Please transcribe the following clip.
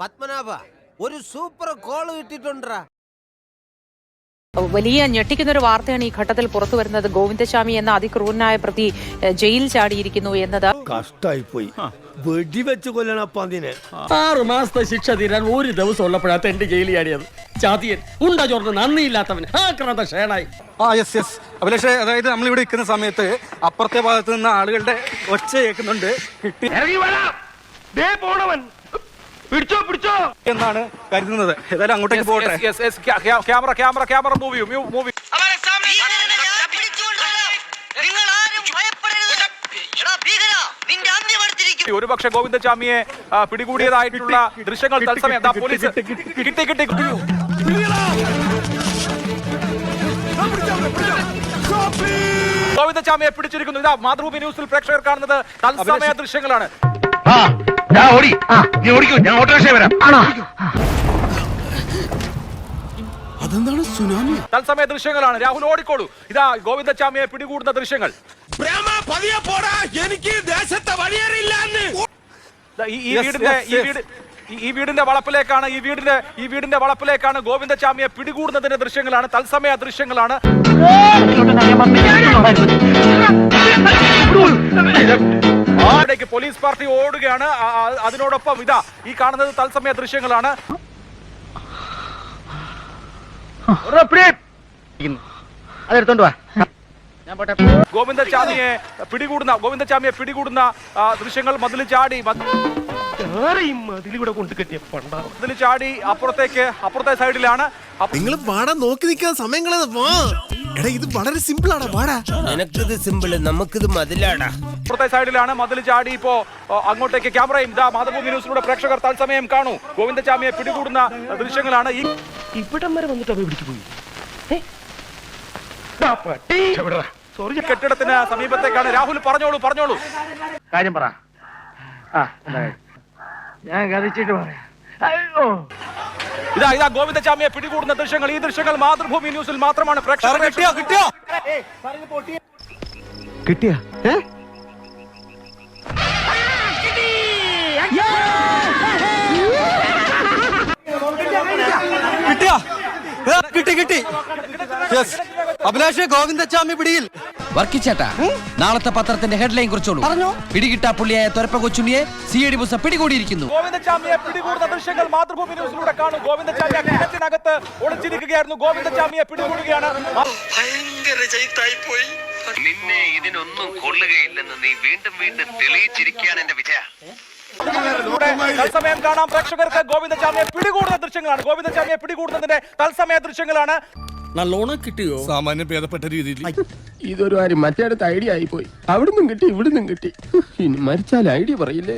പത്മനാഭ ഒരു super call കിട്ടിട്ടുണ്ടാ വലിയ ഞെട്ടിക്കുന്ന ഒരു വാർത്തയാണ് ഈ ഘട്ടത്തിൽ പുറത്തു വരുന്നത്. ഗോവിന്ദസ്വാമി എന്ന അതിക്രൂരനായ പ്രതി ജയിൽ ചാടിയിരിക്കുന്നു എന്നത്. കഷ്ടായി പോയി വെടിവെച്ച് കൊല്ലണം അപ്പൊ ആറു മാസത്തെ ശിക്ഷ തീരാൻ ഒരു ദിവസം ഉള്ളപ്പോഴാണ് തന്റെ ജയിലിൽ ചാടിയത്. ചാതിയൻ ഉണ്ട ചോർന്ന് നന്ദിയില്ലാത്തവൻ ആക്രാന്ത ഷേണായി ആ യെസ് യെസ് അഭിലാഷേ അതായത് നമ്മൾ ഇവിടെ നിൽക്കുന്ന സമയത്ത് അപ്പുറത്തെ ഭാഗത്ത് നിന്ന് ആളുകളുടെ ഒച്ച കേൾക്കുന്നുണ്ട്. കിട്ടി പിടിച്ചോ പിടിച്ചോ എന്നാണ് കരുതുന്നത്. ഏതായാലും അങ്ങോട്ടേക്ക് പോകട്ടെ. Camera camera camera movie movie ഒരു പക്ഷെ ഗോവിന്ദസ്വാമിയെ പിടികൂടിയതായിട്ടുള്ള ദൃശ്യങ്ങൾ തത്സമയം ദാ പോലീസ് കിട്ടി കിട്ടി ഗോവിന്ദചാമിയെ പിടിച്ചിരിക്കുന്നു. ഇതാ മാതൃഭൂമി ന്യൂസിൽ പ്രേക്ഷകർ കാണുന്നത് തത്സമയ ദൃശ്യങ്ങളാണ്. അതെന്താണ് സുനാമി തത്സമയ ദൃശ്യങ്ങളാണ് രാഹുൽ ഓടിക്കോളൂ ഇതാ ഗോവിന്ദചാമിയെ പിടികൂടുന്ന ദൃശ്യങ്ങൾ എനിക്ക് ദേശത്തെ വഴിയേറിയില്ലാന്ന് ദാ ഈ വീടിന്റെ ഈ. വീട് ഈ- ഈ വീടിന്റെ വളപ്പിലേക്കാണ് ഈ വീടിന്റെ ഈ വീടിന്റെ വളപ്പിലേക്കാണ് ഗോവിന്ദചാമിയെ പിടികൂടുന്നതിന്റെ ദൃശ്യങ്ങളാണ് തത്സമയ ദൃശ്യങ്ങളാണ് അവിടേക്ക് പോലീസ് പാർട്ടി ഓടുകയാണ്. അതിനോടൊപ്പം ഇതാ ഈ കാണുന്നത് തത്സമയ ദൃശ്യങ്ങളാണ്. അതെടുത്തോണ്ട് വാ. ഗോവിന്ദചാമിയെ ഗോവിന്ദ ഗോവിന്ദചാമിയെ പിടികൂടുന്ന ദൃശ്യങ്ങൾ മതിൽ ചാടി മതിൽ ചാടി അപ്പുറത്തേക്ക് അപ്പുറത്തെ സൈഡിലാണ്. നിങ്ങൾ പാടാൻ നോക്കി നിൽക്കാൻ സമയം വാ. എടാ ഇത് വളരെ സിമ്പിൾ ആണ് വാടാ. നിനക്കിത് സിമ്പിൾ നമുക്കിത് മതിലാടാ. അപ്പുറത്തെ സൈഡിലാണ് മതിൽ ചാടി ഇപ്പോ അങ്ങോട്ടേക്ക് ക്യാമറയും. ഇതാ മാതൃഭൂമി ന്യൂസിലൂടെ പ്രേക്ഷകർ തത്സമയം കാണൂ. ഗോവിന്ദചാമിയെ പിടികൂടുന്ന ദൃശ്യങ്ങളാണ് ഈ ഇവിടം വരെ വന്നിട്ട് അവ പിടിച്ചു പോയി. സോറി കെട്ടിടത്തിന് സമീപത്തേക്കാണ്. രാഹുൽ പറഞ്ഞോളൂ പറഞ്ഞോളൂ. കാര്യം പറ. ആ ഞാൻ കഥിച്ചിട്ട് പറയാം. അയ്യോ. ഇതാ ഇതാ ഗോവിന്ദചാമിയെ പിടികൂടുന്ന ദൃശ്യങ്ങൾ. ഈ ദൃശ്യങ്ങൾ മാതൃഭൂമി ന്യൂസിൽ മാത്രമാണ് പ്രേക്ഷകർ കിട്ടിയോ കിട്ടിയോ? കിട്ടിയ? കിട്ടിയ? കിട്ടി കിട്ടി. യെസ് അഭിലാഷേ ഗോവിന്ദച്ചാമി പിടിയിൽ. വർക്കിച്ചേട്ടാ നാളത്തെ പത്രത്തിന്റെ ഹെഡ്ലൈൻ കുറിച്ചോളൂ. പറഞ്ഞു? പിടികിട്ടാ പുള്ളിയായ തൊരപ്പ കൊച്ചുണ്ണിയെ സി എ ഡി ബുസ പിടികൂടിയിരിക്കുന്നു. ഗോവിന്ദച്ചാമിയെ പിടികൂടുന്ന ദൃശ്യങ്ങൾ മാതൃഭൂമി ന്യൂസിലൂടെ കാണും. ഗോവിന്ദച്ചാമി കിണറ്റിനകത്ത് ഒളിച്ചിരിക്കുകയായിരുന്നു. ഗോവിന്ദച്ചാമിയെ പിടികൂടുകയാണ്. ഭയങ്കര പോയി. നിന്നെ ഇതിനൊന്നും കൊള്ളുകയില്ലെന്ന് നീ വീണ്ടും വീണ്ടും തെളിയിച്ചിരിക്കുകയാണ് എന്റെ വിജയ. തത്സമയം കാണാം. പ്രേക്ഷകർക്ക് ഗോവിന്ദചാമിയെ പിടികൂടുന്ന ദൃശ്യങ്ങളാണ്. ഗോവിന്ദചാമിയെ പിടികൂടുന്നതിന്റെ തത്സമയ ദൃശ്യങ്ങളാണ്. നല്ലോണം കിട്ടിയോ? സാമാന്യം ഭേദപ്പെട്ട രീതിയിൽ. ഇതൊരു കാര്യം മറ്റേടത്ത് ഐഡിയ ആയി പോയി അവിടുന്നും കിട്ടി ഇവിടുന്നും കിട്ടി. ഇനി മരിച്ചാൽ ഐഡിയ പറയില്ലേ?